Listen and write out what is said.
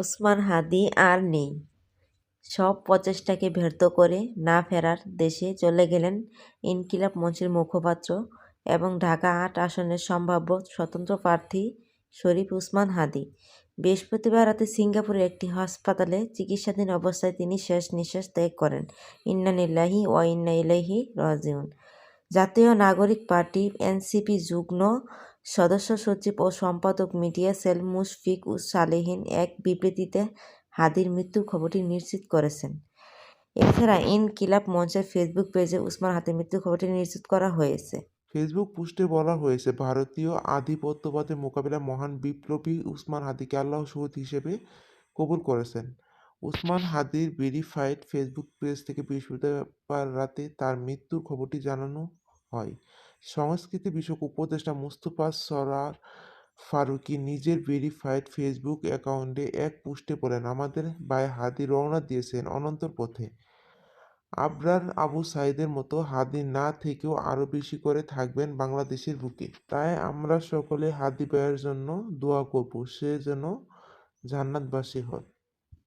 ওসমান হাদি আর নেই। সব প্রচেষ্টাকে ব্যর্থ করে না ফেরার দেশে চলে গেলেন ইনকিলাব মঞ্চের মুখপাত্র এবং ঢাকা আট আসনের সম্ভাব্য স্বতন্ত্র প্রার্থী শরীফ উসমান হাদি। বৃহস্পতিবার রাতে সিঙ্গাপুরের একটি হাসপাতালে চিকিৎসাধীন অবস্থায় তিনি শেষ নিঃশ্বাস ত্যাগ করেন। ইন্না লিল্লাহি ওয়া ইন্না ইলাইহি রাজিউন। জাতীয় নাগরিক পার্টি এনসিপি যুগ্ম সদস্য সচিব ও সম্পাদক মিডিয়া সেল মুশফিক উস সালেহীন এক বিবৃতিতে হাদির মৃত্যুর খবরটি নিশ্চিত করেছেন। এছাড়া ইনকিলাব মঞ্চের ফেসবুক পেজে উসমান হাদির মৃত্যুর খবরটি নিশ্চিত করা হয়েছে। ফেসবুক পোস্টে বলা হয়েছে, ভারতীয় আধিপত্যবাদের মোকাবিলায় মহান বিপ্লবী উসমান হাদিকে আল্লাহ শহীদ হিসেবে কবুল করেছেন। উসমান হাদির ভেরিফাইড ফেসবুক পেজ থেকে বৃহস্পতিবার রাতে তার মৃত্যুর খবরটি জানানো হয়। সংস্কৃতি বিষয়ক উপদেষ্টা মুস্তফা সরার ফারুকী নিজের ভেরিফাইড ফেসবুক অ্যাকাউন্টে এক পোস্টে বলেন, আমাদের ভাই হাদি রওনা দিয়েছেন অনন্তর পথে। আবরার আবু সাইদের মতো হাদি না থেকেও আরও বেশি করে থাকবেন বাংলাদেশের বুকে। তাই আমরা সকলে হাদি ভাইয়ের জন্য দোয়া করব, সে যেন জান্নাতবাসী হয়।